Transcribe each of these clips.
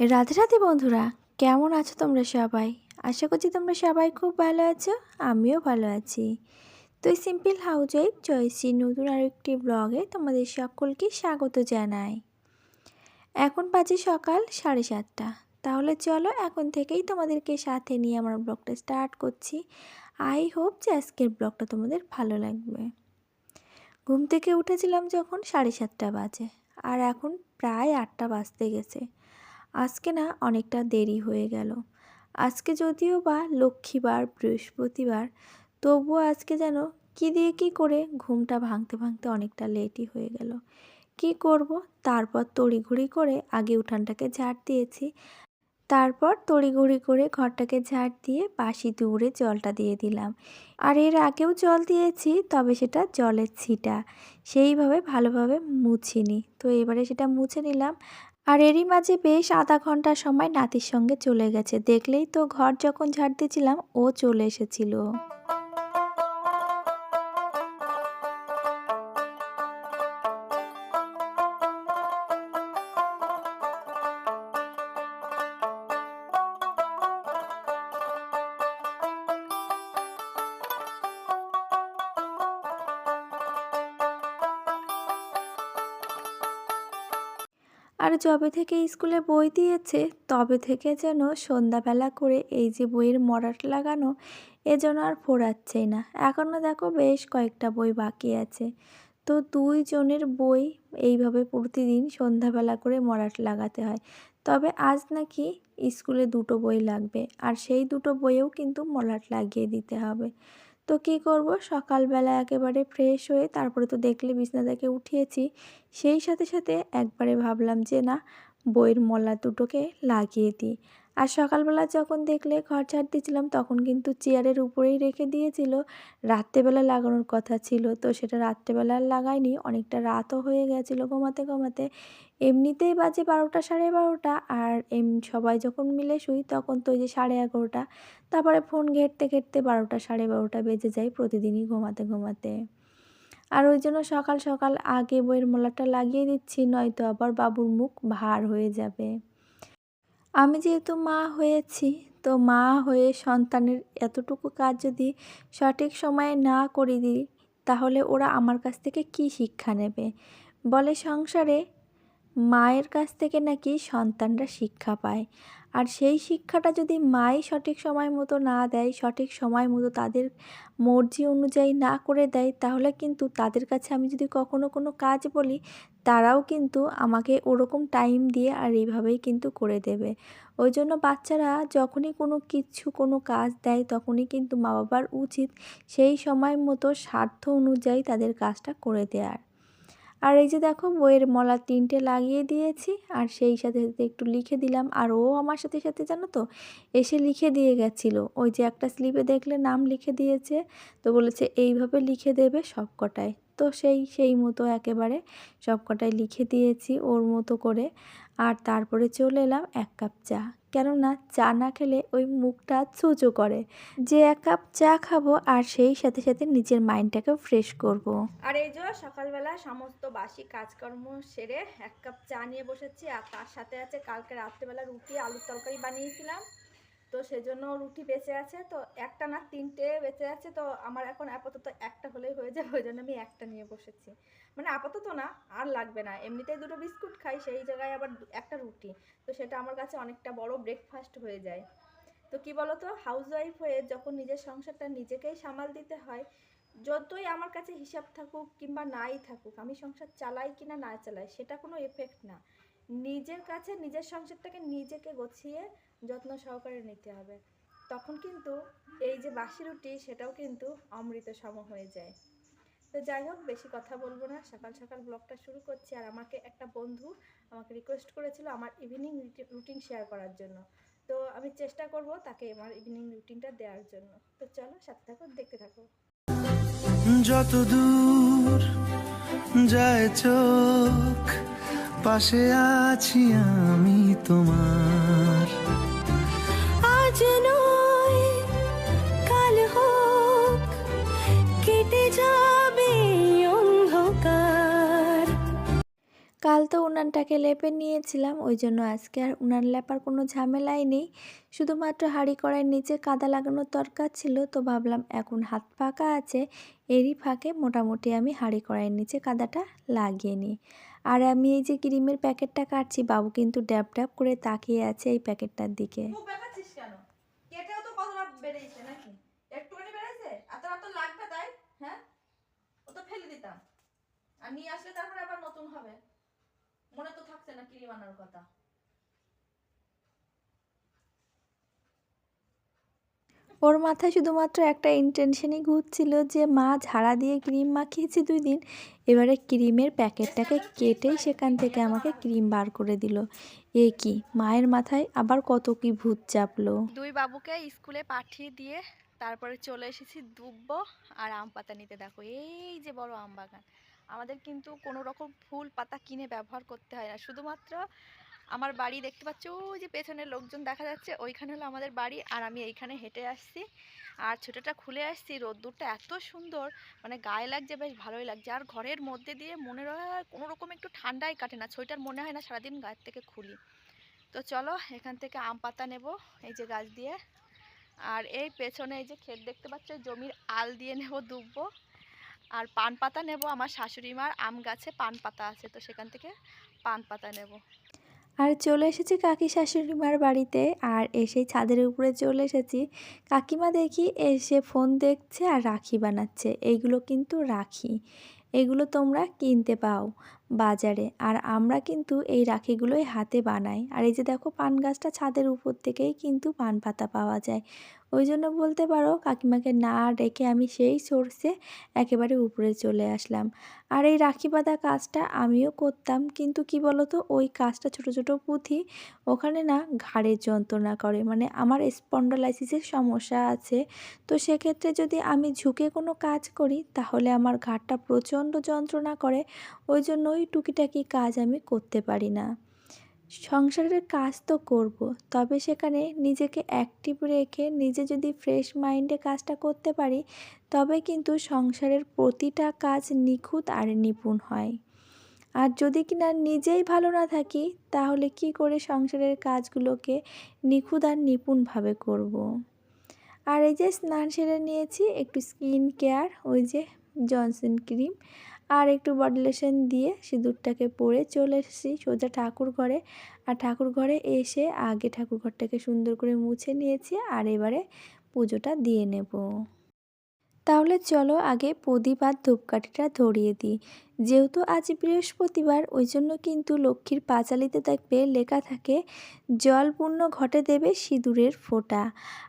রাধে রাধে বন্ধুরা, কেমন আছো তোমরা সবাই? আশা করছি তোমরা সবাই খুব ভালো আছো, আমিও ভালো আছি। তো সিম্পল হাউস ওয়াইফ জয়শ্রী নতুন আরেকটি ব্লগে তোমাদের সকলকে স্বাগত জানাই। এখন বাজে সকাল সাড়ে সাতটা। তাহলে চলো এখন থেকেই তোমাদেরকে সাথে নিয়ে আমার ব্লগটা স্টার্ট করছি। আই হোপ যে আজকের ব্লগটা তোমাদের ভালো লাগবে। ঘুম থেকে উঠেছিলাম যখন সাড়ে সাতটা বাজে, আর এখন প্রায় আটটা বাজতে গেছে। আজকে না অনেকটা দেরি হয়ে গেল। আজকে যদিও বা লক্ষ্মীবার, বৃহস্পতিবার, তবুও আজকে যেন কী দিয়ে কী করে ঘুমটা ভাঙতে ভাঙতে অনেকটা লেটই হয়ে গেল। কি করব? তারপর তড়িঘড়ি করে আগে উঠানটাকে ঝাড় দিয়েছি। তারপর তড়িঘড়ি করে ঘরটাকে ঝাড় দিয়ে বাসি দৌড়ে জলটা দিয়ে দিলাম। আর এর আগেও জল দিয়েছি, তবে সেটা জলের ছিটা। সেইভাবে ভালোভাবে মুছিনি। তো এবারে সেটা মুছে নিলাম। আর এরই মাঝে বেশ আধা ঘণ্টা সময় নাতির সঙ্গে চলে গেছে। দেখলেই তো ঘর যখন ঝাড় দিয়েছিলাম, ও চলে এসেছিল। আর যবে থেকে স্কুলে বই দিয়েছে, তবে থেকে যেন সন্ধ্যাবেলা করে এই যে বইয়ের মরাট লাগানো, এ যেন আর ফোরাচ্ছেই না। এখনও দেখো বেশ কয়েকটা বই বাকি আছে। তো দুইজনের বই এইভাবে প্রতিদিন সন্ধ্যাবেলা করে মরাট লাগাতে হয়। তবে আজ নাকি স্কুলে দুটো বই লাগবে, আর সেই দুটো বইয়েও কিন্তু মলাট লাগিয়ে দিতে হবে। তো কি করব? সকালবেলা একেবারে ফ্রেশ হয়ে তারপরে তো দেখলে বিছনাটাকে উঠিয়েছি। সেই সাথে সাথে একবারে ভাবলাম যে না, বইয়ের মলা দুটোকে লাগিয়ে দিই। আর সকালবেলা যখন দেখলে ঘর ঝাড় দিয়েছিলাম, তখন কিন্তু চেয়ারের উপরেই রেখে দিয়েছিল। রাত্রেবেলা লাগানোর কথা ছিল। তো সেটা রাত্রেবেলা লাগাইনি, অনেকটা রাতও হয়ে গেছিল ঘুমাতে ঘুমাতে। এমনিতেই বাজে বারোটা, সাড়ে বারোটা। আর এম, সবাই যখন মিলে শুই, তখন তো ওই যে সাড়ে এগারোটা। তারপরে ফোন ঘেরতে ঘেরতে বারোটা, সাড়ে বারোটা বেজে যায় প্রতিদিনই ঘুমাতে ঘুমাতে। আর ওই জন্য সকাল সকাল আগে বইয়ের মোলাটা লাগিয়ে দিচ্ছি, নয়তো আবার বাবুর মুখ ভার হয়ে যাবে। আমি যেহেতু মা হয়েছি, তো মা হয়ে সন্তানের এতটুকু কাজ যদি সঠিক সময়ে না করে দিই, তাহলে ওরা আমার কাছ থেকে কি শিক্ষা নেবে? বলে সংসারে, মায়ের কাছ থেকে নাকি সন্তানরা শিক্ষা পায়। আর সেই শিক্ষাটা যদি মাই সঠিক সময় মতো না দেয়, সঠিক সময় মতো তাদের মর্জি অনুযায়ী না করে দেয়, তাহলে কিন্তু তাদের কাছে আমি যদি কখনো কোনো কাজ বলি তারাও কিন্তু আমাকে ওরকম টাইম দিয়ে আর এইভাবেই কিন্তু করে দেবে। ওই জন্য বাচ্চারা যখনই কোনো কিছু, কোনো কাজ দেয় তখনই কিন্তু মা বাবার উচিত সেই সময় মতো স্বার্থ অনুযায়ী তাদের কাজটা করে দেওয়ার আর এই যে দেখো বইয়ের মলা তিনটে লাগিয়ে দিয়েছি আর সেই সাথে সাথে একটু লিখে দিলাম। আর ও আমার সাথে সাথে জানো তো এসে লিখে দিয়ে গেছিল। ওই যে একটা স্লিপে দেখলে নাম লিখে দিয়েছে তো বলেছে এইভাবে লিখে দেবে সব কটায় তো সেই সেই মতো একেবারে সব কটাই লিখে দিয়েছি ওর মতো করে। আর তারপরে চলে এলাম এক কাপ চা। কেননা চা না খেলে ওই মুখটা চুচো করে। যে এক কাপ চা খাব আর সেই সাথে সাথে নিজের মাইন্ডটাকে ফ্রেশ করব। আর এই যে সকালবেলা সমস্ত বাসি কাজকর্ম সেরে এক কাপ চা নিয়ে বসেছি আর তার সাথে আছে কালকে রাত্রেবেলা রুটি, আলুর তরকারি বানিয়েছিলাম। তো সেজন্য রুটি বেঁচে আছে, তো একটা না তিনটে বেঁচে আছে, তো আমার এখন আপাতত একটা হলেই হয়ে যাবে, ওই জন্য আমি একটা নিয়ে বসেছি। মানে আপাতত না, আর লাগবে না। এমনিতেই দুটো বিস্কুট খাই, সেই জায়গায় আবার একটা রুটি। তো সেটা আমার কাছে অনেকটা বড় ব্রেকফাস্ট হয়ে যায়। তো কি বলতো হাউস ওয়াইফ হয়ে যখন নিজের সংসারটা নিজেকেই সামাল দিতে হয়, যতই আমার কাছে হিসাব থাকুক কিংবা নাই থাকুক, আমি সংসার চালাই কিনা না চালাই, সেটা কোনো এফেক্ট না। নিজের কাছে, নিজের সংসারটাকে নিজেকে গোছিয়ে যত্ন সহকারে নিতে হবে। তখন কিন্তু এই যে বাসি রুটি, সেটাও কিন্তু অমৃত সম হয়ে যায়। তো যাই হোক, বেশি কথা বলব না। সকাল সকাল ব্লগটা শুরু করছি আর আমাকে একটা বন্ধু আমাকে রিকোয়েস্ট করেছিল আমার ইভিনিং রুটিন শেয়ার করার জন্য। তো আমি চেষ্টা করব তাকে আমার ইভিনিং রুটিনটা দেওয়ার জন্য। তো চলো, সাথে থাকো, দেখতে থাকো। যত দূর যায় চোখ পাশে আছি আমি তোমার। কাল তো উনানটাকে লেপে নিয়েছিলাম ওই জন্য আজকে আর উনান লেপার কোনো ঝামেলাই নেই। শুধুমাত্র হাঁড়ি কড়াইয়ের নিচে কাদা লাগানোর দরকার ছিল, তো ভাবলাম এখন হাত ফাঁকা আছে, এরই ফাঁকে মোটামুটি আমি হাঁড়ি কড়াইয়ের নিচে কাদাটা লাগিয়ে নিই। আর আমি এই যে ক্রিমের প্যাকেটটা কাটছি, বাবু কিন্তু ড্যাব ড্যাব করে তাকিয়ে আছে এই প্যাকেটটার দিকে। হ্যাঁ? আর নিয়ে আসলে তারপরে আবার নতুন হবে। মনে তো থাকছে না ক্রিম আনার কথা। ওর মাথায় শুধুমাত্র একটা ইন্টেনশনই ঘুরছিল যে মা ঝাড়া দিয়ে ক্রিম মাখিয়েছে দুই দিন। এবারে ক্রিমের প্যাকেটটাকে কেটেই সেখান থেকে আমাকে ক্রিম বার করে দিল। এ কি মায়ের মাথায় আবার কত কি ভূত চাপলো। দুই বাবুকে স্কুলে পাঠিয়ে দিয়ে তারপরে চলে এসেছি দুব্ব আর আম পাতা নিতে। দেখো এই যে বড় আম বাগান। আমাদের কিন্তু কোনো রকম ফুল পাতা কিনে ব্যবহার করতে হয় না। শুধুমাত্র আমার বাড়ি দেখতে পাচ্ছ, ওই যে পেছনে লোকজন দেখা যাচ্ছে, ওইখানে হলো আমাদের বাড়ি আর আমি এইখানে হেঁটে আসছি। আর ছোটোটা খুলে আসছি, রোদ্দুরটা এত সুন্দর মানে গায়ে লাগছে, বেশ ভালোই লাগছে। আর ঘরের মধ্যে দিয়ে মনে হয় কোনো রকম একটু ঠান্ডাই কাটে না সোয়েটার মনে হয় না সারাদিন গায়ের থেকে খুলি। তো চলো, এখান থেকে আম পাতা নেব, এই যে গাছ দিয়ে। আর এই পেছনে এই যে ক্ষেত দেখতে পাচ্ছ, জমির আল দিয়ে নেব দুব্বো। আর পান পাতা নেব আমার শাশুড়ি মার, আম গাছে পান পাতা আছে, তো সেখান থেকে পান পাতা নেব। আর চলে এসেছি কাকি শাশুড়িমার বাড়িতে, আর এসেই ছাদের উপরে চলে এসেছি। কাকিমা দেখি এসে ফোন দেখছে আর রাখি বানাচ্ছে এইগুলো কিন্তু রাখি। এগুলো তোমরা কিনতে পাও বাজারে, আর আমরা কিন্তু এই রাখিগুলোই হাতে বানাই। আর এই যে দেখো পান গাছটা ছাদের উপর থেকেই কিন্তু পান পাতা পাওয়া যায়। ওই জন্য বলতে পারো, কাকিমাকে না ডেকে আমি সেই সোর্সে একেবারে উপরে চলে আসলাম। আর এই রাখি বাঁধা কাজটা আমিও করতাম, কিন্তু কি বলতো, ওই কাজটা ছোট ছোট পুঁথি ওখানে না ঘাড়ের যন্ত্রণা করে। মানে আমার স্পন্ডোলাইসিসের সমস্যা আছে, তো সেক্ষেত্রে যদি আমি ঝুঁকে কোনো কাজ করি, তাহলে আমার ঘাড়টা প্রচণ্ড যন্ত্রণা করে ওই জন্য ওই টুকিটাকি কাজ আমি করতে পারি না। সংসারের কাজ তো করব, তবে সেখানে নিজেকে অ্যাক্টিভ রেখে নিজে যদি ফ্রেশ মাইন্ডে কাজটা করতে পারি, তবে কিন্তু সংসারের প্রতিটা কাজ নিখুঁত আর নিপুণ হয় আর যদি কিনা নিজেই ভালো না থাকি, তাহলে কি করে সংসারের কাজগুলোকে নিখুঁত আর নিপুণভাবে করব। আর এই যে স্নান সেরে নিয়েছি, একটু স্কিন কেয়ার ওই যে জনসন ক্রিম আর একটু বডি লোশন দিয়ে সিঁদুরটাকে পরে চলে এসেছি সোজা ঠাকুর ঘরে। আর ঠাকুর ঘরে এসে আগে ঠাকুর ঘরটাকে সুন্দর করে মুছে নিয়েছি আর এবারে পুজোটা দিয়ে নেব। তাহলে চলো আগে প্রদীপ আর ধূপকাঠিটা ধরিয়ে দিই। যেহেতু আজ বৃহস্পতিবার, ওই জন্য কিন্তু লক্ষ্মীর পাঁচালিতে দেখবে লেখা থাকে জলপূর্ণ ঘটে দেবে সিঁদুরের ফোঁটা।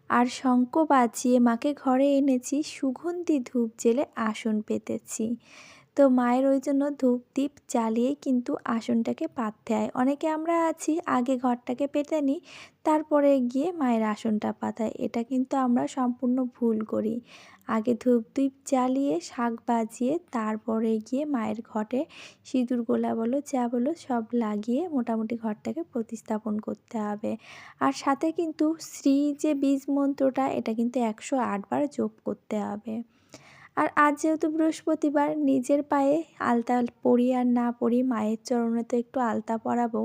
আর শঙ্খ বাজিয়ে মাকে ঘরে এনেছি সুগন্ধি ধূপ জেলে আসন পেতেছি। তো মায়ের ওই জন্য ধূপ দ্বীপ জ্বালিয়েই কিন্তু আসনটাকে পাততে হয়। অনেকে আমরা আছি, আগে ঘরটাকে পেতে নিই তারপরে গিয়ে মায়ের আসনটা পাতায় এটা কিন্তু আমরা সম্পূর্ণ ভুল করি। আগে ধূপ দ্বীপ জ্বালিয়ে শাক বাজিয়ে তারপরে গিয়ে মায়ের ঘটে সিঁদুর গোলা বলো, যা বলো, সব লাগিয়ে মোটামুটি ঘরটাকে প্রতিস্থাপন করতে হবে। আর সাথে কিন্তু শ্রী যে বীজ মন্ত্রটা, এটা কিন্তু একশো আটবার জপ করতে হবে। আর আজ যেহেতু বৃহস্পতিবার, নিজের পায়ে আলতা পরি আর না পরি মায়ের চরণে তো একটু আলতা পরাবো।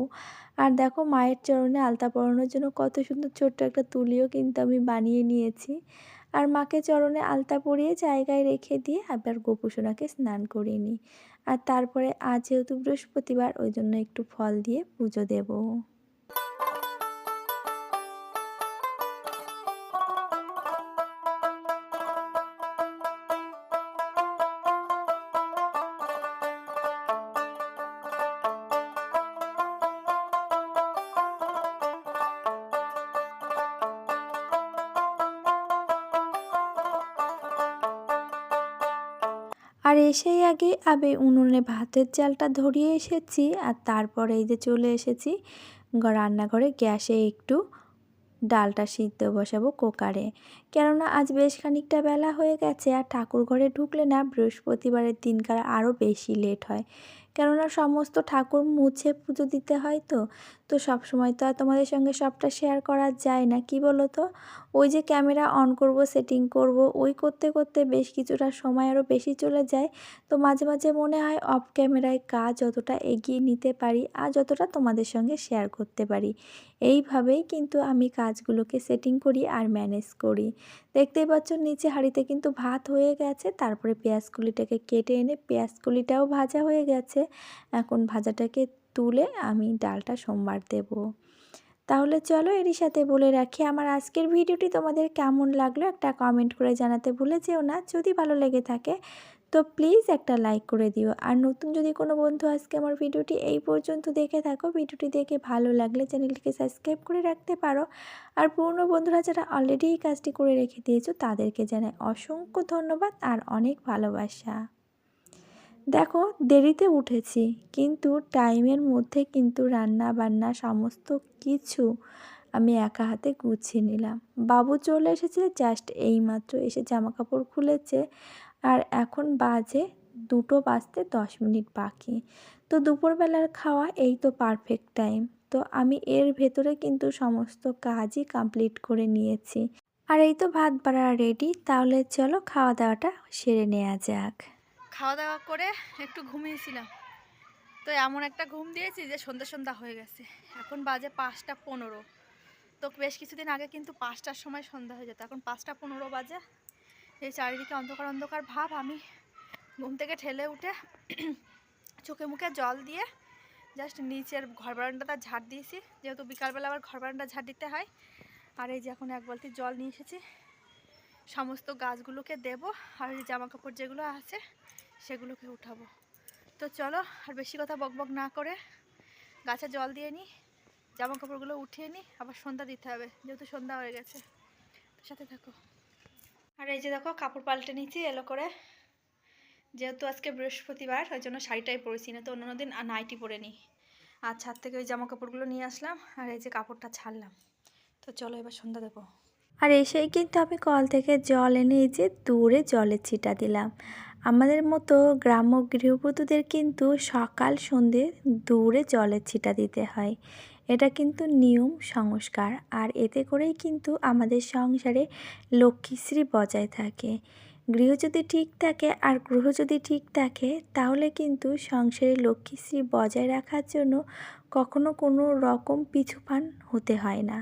আর দেখো মায়ের চরণে আলতা পরানোর জন্য কত সুন্দর ছোট্ট একটা তুলিও কিন্তু আমি বানিয়ে নিয়েছি। আর মাকে চরণে আলতা পরিয়ে জায়গায় রেখে দিয়ে আবার গোপুসোনাকে স্নান করিয়ে নিই। আর তারপরে আজ যেহেতু বৃহস্পতিবার, ওই জন্য একটু ফল দিয়ে পুজো দেবো। আর এসেই আগে আবে উনুনে ভাতের চালটা ধরিয়ে এসেছি আর তারপরে এই যে চলে এসেছি রান্নাঘরে গ্যাসে একটু ডালটা সিদ্ধ বসাবো কুকারে। কেননা আজ বেশ খানিকটা বেলা হয়ে গেছে আর ঠাকুর ঘরে ঢুকলে না বৃহস্পতিবারের দিনকার আরও বেশি লেট হয়। কেননা সমস্ত ঠাকুর মুছে পুজো দিতে হয় তো তো সব সময় তো আর তোমাদের সঙ্গে সবটা শেয়ার করা যায় না, কি বলো তো ওই যে ক্যামেরা অন করব সেটিং করব, ওই করতে করতে বেশ কিছুটা সময় আরও বেশি চলে যায়। তো মাঝে মাঝে মনে হয় অফ ক্যামেরায় কাজ যতটা এগিয়ে নিতে পারি আর যতটা তোমাদের সঙ্গে শেয়ার করতে পারি। এইভাবেই কিন্তু আমি কাজগুলোকে সেটিং করি আর ম্যানেজ করি। দেখতেই পাচ্ছ নিচে হাঁড়িতে কিন্তু ভাত হয়ে গেছে, তারপরে পেঁয়াজকুলিটাকে কেটে এনে পেঁয়াজকুলিটাও ভাজা হয়ে গেছে। এখন ভাজাটাকে তুলে আমি ডালটা সোমবার দেব। তাহলে চলো এরই সাথে বলে রাখি, আমার আজকের ভিডিওটি তোমাদের কেমন লাগল একটা কমেন্ট করে জানাতে ভুলে যেও না। যদি ভালো লেগে থাকে তো প্লিজ একটা লাইক করে দিও। আর নতুন যদি কোনো বন্ধু আজকে আমার ভিডিওটি এই পর্যন্ত দেখে থাকো ভিডিওটি দেখে ভালো লাগলে চ্যানেলটিকে সাবস্ক্রাইব করে রাখতে পারো। আর পুরনো বন্ধুরা যারা অলরেডি এই কাজটি করে রেখে দিয়েছ, তাদেরকে জানাই অসংখ্য ধন্যবাদ আর অনেক ভালোবাসা। দেখো, দেরিতে উঠেছি, কিন্তু টাইমের মধ্যে কিন্তু রান্না বান্না সমস্ত কিছু আমি একা হাতে গুছিয়ে নিলাম। বাবু চলে এসেছে জাস্ট এইমাত্র এসে জামা কাপড় খুলেছে। আর এখন বাজে দুটো বাজতে দশ মিনিট বাকি। তো দুপুরবেলার খাওয়া এই তো পারফেক্ট টাইম তো আমি এর ভেতরে কিন্তু সমস্ত কাজই কমপ্লিট করে নিয়েছি। আর এই তো ভাত বাড়া রেডি তাহলে চলো খাওয়া দাওয়াটা সেরে নেওয়া যাক। খাওয়া দাওয়া করে একটু ঘুমিয়েছিলাম। তো এমন একটা ঘুম দিয়েছি যে সন্ধ্যা সন্ধ্যা হয়ে গেছে। এখন বাজে পাঁচটা পনেরো। তো বেশ কিছুদিন আগে কিন্তু পাঁচটার সময় সন্ধ্যা হয়ে যেত। এখন পাঁচটা পনেরো বাজে। এই চারিদিকে অন্ধকার অন্ধকার ভাব। আমি ঘুম থেকে ঠেলে উঠে চোখে মুখে জল দিয়ে জাস্ট নিচের ঘর বারান্দাটা ঝাড় দিয়েছি। যেহেতু বিকালবেলা আবার ঘর বারান্দা ঝাড় দিতে হয়। আর এই যে এখন এক বালতি জল নিয়ে এসেছি। সমস্ত গাছগুলোকে দেব। আর এই জামা কাপড় যেগুলো আছে, সেগুলোকে উঠাবো। তো চলো, আর বেশি কথা বকবক না করে গাছে জল দিয়ে নিই জামা কাপড়গুলো উঠিয়ে নিই। আবার সন্ধ্যা দিতে হবে, যেহেতু সন্ধ্যা হয়ে গেছে। সাথে থাকো। আর এই যে দেখো, কাপড় পাল্টে নিচ্ছি এলো করে। যেহেতু আজকে বৃহস্পতিবার, ওই জন্য শাড়িটাই পরেছি না তো অন্যান্য দিন আর নাইটি পরে নিই আর ছাদ থেকে ওই জামা কাপড়গুলো নিয়ে আসলাম, আর এই যে কাপড়টা ছাড়লাম। তো চলো এবার সন্ধ্যা দেবো। আর এসেই কিন্তু আমি কল থেকে জল এনে যে দূরে জলের ছিটা দিলাম। আমাদের মতো গ্রাম্য গৃহবধূদের কিন্তু সকাল সন্ধে দূরে জলের ছিটা দিতে হয়। এটা কিন্তু নিয়ম, সংস্কার, আর এতে করেই কিন্তু আমাদের সংসারে লক্ষ্মীশ্রী বজায় থাকে। গৃহ যদি ঠিক থাকে আর গ্রহ যদি ঠিক থাকে, তাহলে কিন্তু সংসারে লক্ষ্মীশ্রী বজায় রাখার জন্য কখনো কোনো রকম পিছুপান হতে হয় না।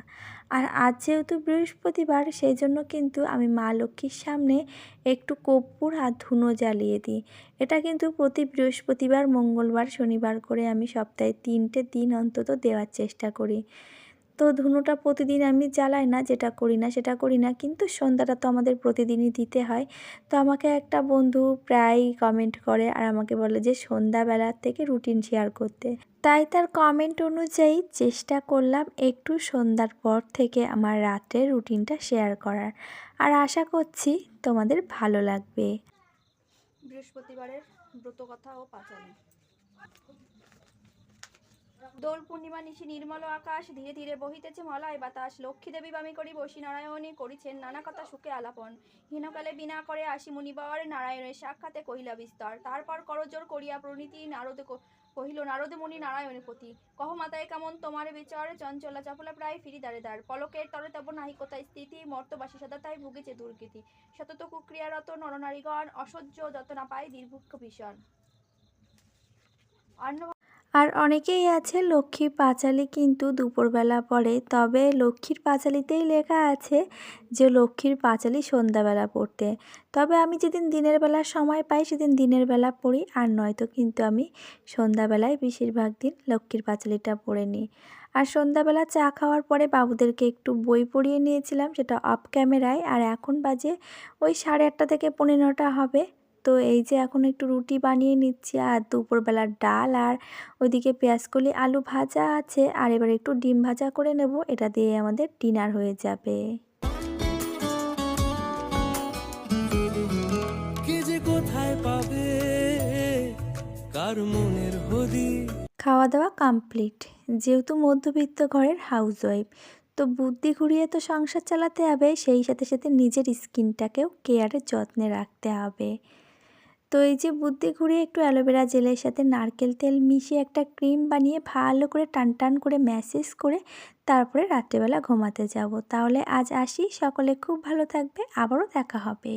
আর আজ যেহেতু বৃহস্পতিবার সেই জন্য কিন্তু আমি মা লক্ষ্মীর সামনে একটু কর্পূর আর ধুনো জ্বালিয়ে দিই। এটা কিন্তু প্রতি বৃহস্পতিবার, মঙ্গলবার, শনিবার করে আমি সপ্তাহে তিনটে দিন অন্তত দেওয়ার চেষ্টা করি। তো ধুনোটা প্রতিদিন আমি জ্বালাই না, যেটা করি না, সেটা করি না। কিন্তু সন্ধ্যাটা তো আমাদের প্রতিদিনই দিতে হয়। তো আমাকে একটা বন্ধু প্রায় কমেন্ট করে আর আমাকে বলে যে সন্ধ্যাবেলার থেকে রুটিন শেয়ার করতে। তাই তার কমেন্ট অনুযায়ী চেষ্টা করলাম একটু সন্ধ্যার পর থেকে আমার রাতের রুটিনটা শেয়ার করার। আর আশা করছি তোমাদের ভালো লাগবে। বৃহস্পতিবারের ব্রত কথা ও পাঁচালী। দোল পূর্ণিমা নিশি নির্মল আকাশ ধীরে ধীরে বহিতেছে মলয় বাতাস। লক্ষ্মী দেবী বামি করি বসি নারায়ণী করিছেন নানা কথা সুখে আলাপন। হীনকালে বিনা করে আসি মুনিবর নারায়ণের সাক্ষাতে কহিলা বিস্তর। তারপর করজোর করিয়া প্রণীতি নারদে কহিল, নারদে মুনি নারায়ণের প্রতি কহ মাতায় কেমন তোমার বিচার? চঞ্চলা চপলা প্রায় ফিরি দাঁড়ে দাঁড় পলকের তরে তব নাহি কোথায় স্থিতি? মর্তবাসী সদা তাই ভুগেছে দুর্গতি। শতত কুক্রিয়ারত নরনারীগণ, অসহ্য যত না পায় দীর্ঘ ভীষণ। অন্য আর অনেকেই আছে লক্ষ্মী পাঁচালি কিন্তু দুপুরবেলা পড়ে। তবে লক্ষ্মীর পাঁচালিতেই লেখা আছে যে লক্ষ্মীর পাঁচালি সন্ধ্যাবেলা পড়তে। তবে আমি যেদিন দিনের বেলা সময় পাই সেদিন দিনের বেলা পড়ি, আর নয়তো কিন্তু আমি সন্ধ্যাবেলায় বেশিরভাগ দিন লক্ষ্মীর পাঁচালিটা পড়ে নিই। আর সন্ধ্যাবেলা চা খাওয়ার পরে বাবুদেরকে একটু বই পড়িয়ে নিয়েছিলাম, সেটা অফ ক্যামেরায় আর এখন বাজে ওই সাড়ে আটটা থেকে পৌনে নটা হবে। তো এই যে এখন একটু রুটি বানিয়ে নিচ্ছি আর দুপুরবেলার ডাল আর ওইদিকে পেঁয়াজকলি আলু ভাজা আছে আর এবার একটু ডিম ভাজা করে নেব এটা দিয়ে আমাদের ডিনার হয়ে যাবে। কোথায় পাবে? কার মনের হদি খাওয়া দাওয়া কমপ্লিট যেহেতু মধ্যবিত্ত ঘরের হাউসওয়াইফ তো বুদ্ধি ঘুরিয়ে তো সংসার চালাতে হবে সেই সাথে সাথে নিজের স্কিনটাকেও কেয়ারের যত্নে রাখতে হবে। তো এই যে বুদ্ধি ঘুরিয়ে একটু অ্যালোভেরা জেলের সাথে নারকেল তেল মিশিয়ে একটা ক্রিম বানিয়ে ভালো করে টান টান করে ম্যাসেজ করে তারপরে রাত্রেবেলা ঘুমাতে যাব। তাহলে আজ আসি। সকলে খুব ভালো থাকবে। আবারও দেখা হবে।